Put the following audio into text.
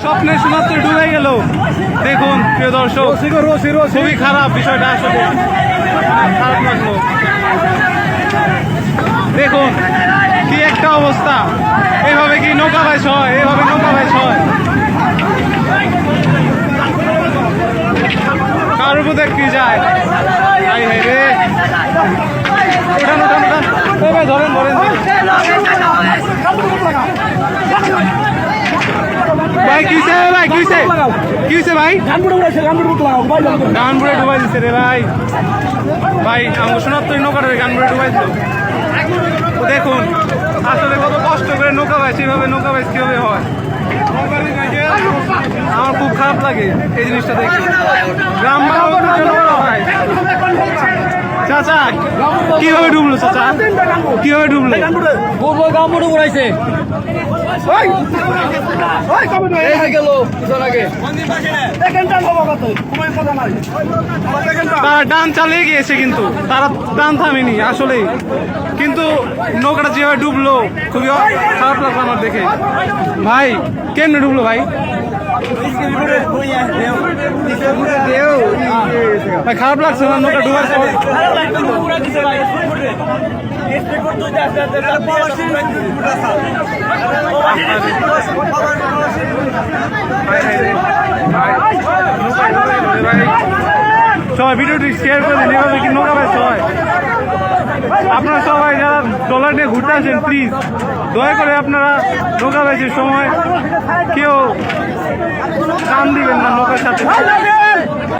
স্বপ্নের সমস্ত ডুবে গেল। দেখুন প্রিয় দর্শক খুবই খারাপ বিষয়টা আসলে। অনেক খারাপ লাগল। দেখুন কি একটা অবস্থা। এভাবে কি নৌকা বাইশ হয়? এভাবে নৌকা বাইশ হয়? কার উপর কি যায়? ধরেন ধরেন। ভাই কিসে ভাই কিসে কিসে ভাই? গানপুরে ডুবাই দিছে রে, ভাই। ভাই আমার শোনাত্তর নৌকাটা গানপুরে ডুবাই দিল। তো দেখুন, আসলে কত কষ্ট করে নৌকা বাইছ এইভাবে নৌকা বাইছ কীভাবে হয়। আমার খুব খারাপ লাগে এই জিনিসটা দেখে। গ্রাম বাংলা জন্য বড় ভাই চাচা কীভাবে ডুবলো চাচা? কীভাবে ডুবলো? গামড়ে উড়াইছে গেল তারা ডান চালিয়ে গিয়েছে কিন্তু তারা ডান থামেনি আসলে কিন্তু নৌকাটা যেভাবে ডুবলো খুবই খারাপ লাগল আমার দেখে। ভাই কেমনে ডুবলো ভাই? খারাপ লাগছে না, নৌকা ডুবার। সবাই ভিডিওটি শেয়ার করে দিন, এভাবে কি নৌকা বাইছ হয় আপনারা সবাই যারা ডলার নিয়ে ঘুরতে আসেন প্লিজ দয়া করে আপনারা নৌকা বাইছের সময় কেউ টান দিবেন না নৌকার সাথে